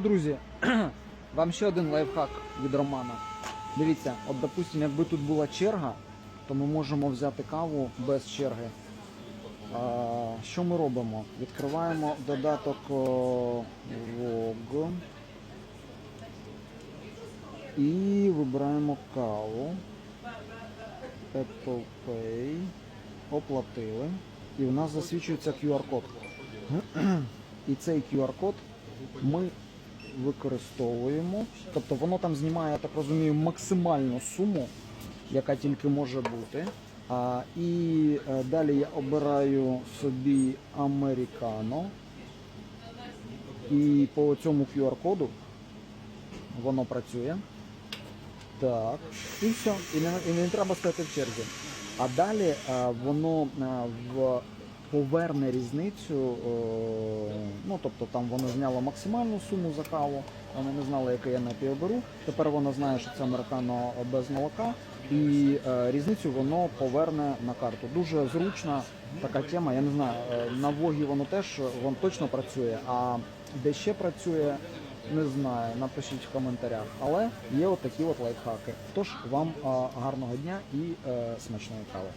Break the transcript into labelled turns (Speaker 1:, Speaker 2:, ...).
Speaker 1: Друзі, вам ще один лайфхак від Романа. Дивіться, от допустим, якби тут була черга, то ми можемо взяти каву без черги. Що ми робимо? Відкриваємо додаток о, Log і вибираємо каву. Apple Pay. Оплатили. І в нас засвічується QR-код. І цей QR-код ми використовуємо. Тобто воно там знімає, я так розумію, максимальну суму, яка тільки може бути. А, і е, далі я обираю собі американо. І по цьому QR-коду воно працює. Так, і все, і не, і не треба стояти в черзі. А далі е, воно е, в поверне різницю. е, ну тобто там воно зняло максимальну суму за каву, вони не знали, який я напій оберу. Тепер воно знає, що це американо без молока, і е, різницю воно поверне на карту. Дуже зручна така тема. Я не знаю, е, на Вогі воно теж воно точно працює, а де ще працює. Не знаю, напишіть в коментарях. Але є от такі от лайфхаки. Тож вам а, гарного дня і е, смачної кави.